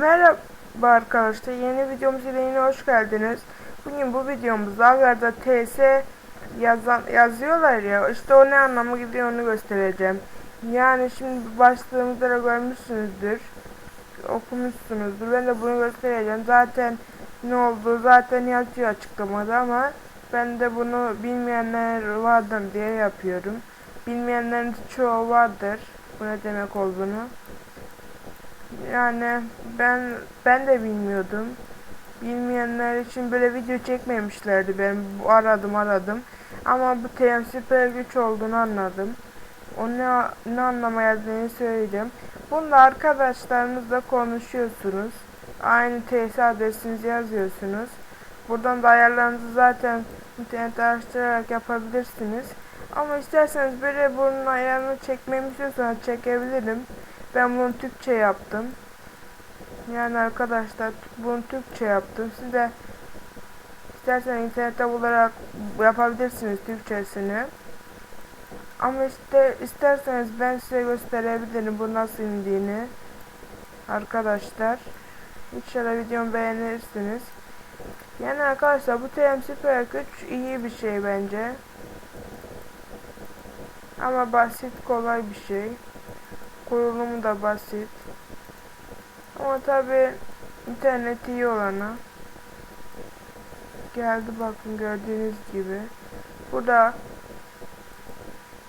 Merhaba arkadaşlar yeni videomuza yine hoş geldiniz. Bugün bu videomuzda Agar'da TS yazan, yazıyorlar ya işte o ne anlamı geliyor onu göstereceğim. Yani şimdi başlığımızda da görmüşsünüzdür. Okumuşsunuzdur. Ben de bunu göstereceğim. Zaten ne olduğu zaten yazıyor açıklamada ama ben de bunu bilmeyenler vardır diye yapıyorum. Bilmeyenlerin çoğu vardır. Bu ne demek olduğunu. Yani ben ben de bilmiyordum. Bilmeyenler için böyle video çekmemişlerdi ben aradım aradım. Ama bu TMCP güç olduğunu anladım. O ne, ne anlama geldiğini söyleyeceğim. Bunda arkadaşlarınızla konuşuyorsunuz. Aynı TS adresinizi yazıyorsunuz. Buradan da ayarlarınızı zaten internet araştırarak yapabilirsiniz. Ama isterseniz böyle bunun ayarını çekmemi çekebilirim. Ben bunu Türkçe yaptım. Yani arkadaşlar bunu Türkçe yaptım. Siz de isterseniz internette bularak yapabilirsiniz Türkçesini. Ama işte isterseniz ben size gösterebilirim bu nasıl indiğini. Arkadaşlar. İnşallah videomu beğenirsiniz. Yani arkadaşlar bu TMC 3 iyi bir şey bence. Ama basit kolay bir şey. Kurulumu da basit. Ama tabi internet iyi olana geldi bakın gördüğünüz gibi. Burada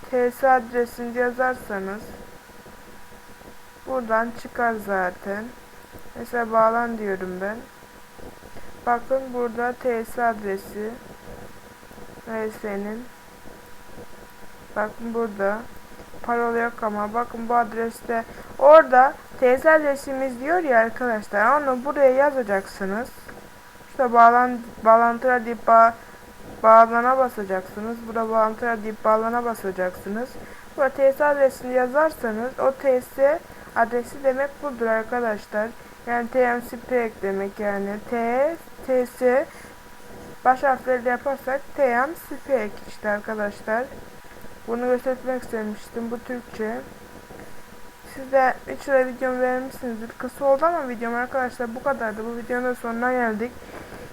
TS adresini yazarsanız buradan çıkar zaten. Mesela bağlan diyorum ben. Bakın burada TS adresi VS'nin Bakın burada parola yok ama bakın bu adreste orada TS adresimiz diyor ya arkadaşlar onu buraya yazacaksınız. İşte bağlan bağlantıra deyip ba bağlana basacaksınız. Burada bağlantıra deyip bağlana basacaksınız. Burada TS adresini yazarsanız o TS adresi demek budur arkadaşlar. Yani TMCP demek yani T TS baş harfleri yaparsak TMCP işte arkadaşlar. Bunu göstermek istemiştim. Bu Türkçe. Siz de 3 lira videomu vermişsinizdir. Kısa oldu ama videom arkadaşlar bu kadardı. Bu videonun sonuna geldik.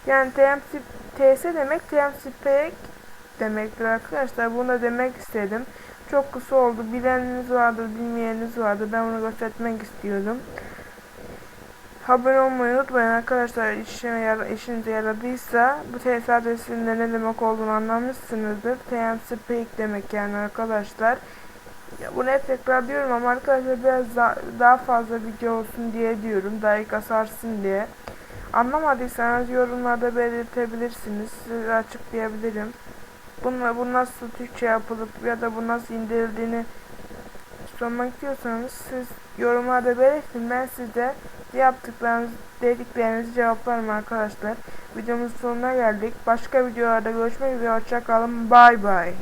Yani TMC, TS demek TMCP demektir arkadaşlar. Bunu da demek istedim. Çok kısa oldu. Bileniniz vardır, bilmeyeniniz vardır. Ben bunu göstermek istiyordum. Abone olmayı unutmayın arkadaşlar. İşine yara işinize yaradıysa bu TS adresinde ne demek olduğunu anlamışsınızdır. TMC Peak demek yani arkadaşlar. Ya bunu hep tekrar diyorum ama arkadaşlar biraz daha, daha fazla video olsun diye diyorum. Daha iyi kasarsın diye. Anlamadıysanız yorumlarda belirtebilirsiniz. Size açıklayabilirim. Bunu, bu nasıl Türkçe yapılıp ya da bu nasıl indirildiğini sormak istiyorsanız siz yorumlarda belirtin. Ben size yaptıklarınız, dediklerinizi cevaplarım arkadaşlar. Videomuzun sonuna geldik. Başka videolarda görüşmek üzere. Hoşçakalın. Bay bay.